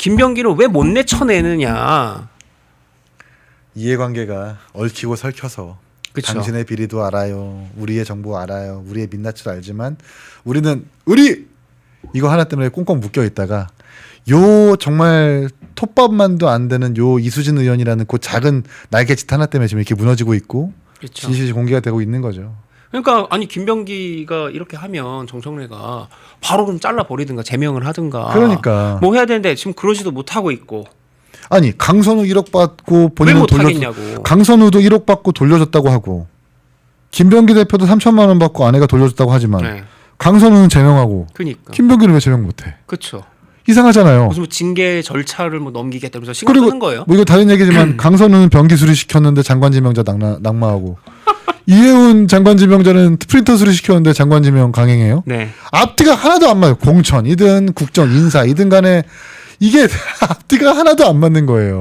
김병기를 왜 못 내쳐내느냐. 이해관계가 얽히고 설켜서 그쵸. 당신의 비리도 알아요. 우리의 정보 알아요. 우리의 민낯을 알지만 우리는 우리 이거 하나 때문에 꽁꽁 묶여 있다가 요 정말 톱밥만도 안 되는 요 이수진 의원이라는 그 작은 날개짓 하나 때문에 지금 이렇게 무너지고 있고 그렇죠. 진실이 공개가 되고 있는 거죠. 그러니까 아니 김병기가 이렇게 하면 정청래가 바로 좀 잘라 버리든가 제명을 하든가. 그러니까 뭐 해야 되는데 지금 그러지도 못하고 있고 아니 강선우 1억 받고 왜 본인은 돌려 못하겠냐고. 강선우도 1억 받고 돌려줬다고 하고 김병기 대표도 3천만 원 받고 아내가 돌려줬다고 하지만 네. 강선우는 제명하고 그니까. 김병기는 왜 제명 못해? 그렇죠. 이상하잖아요. 무슨 뭐 징계 절차를 뭐 넘기겠다 면서. 그리고 쓰는 거예요. 뭐 이거 다른 얘기지만 강선우는 병기 수리 시켰는데 장관 지명자 낙마, 낙마하고 이해운 장관 지명자는 프린터 수리 시켰는데 장관 지명 강행해요. 네. 앞뒤가 하나도 안 맞아요. 공천이든 국정 인사이든 간에 이게 앞뒤가 하나도 안 맞는 거예요.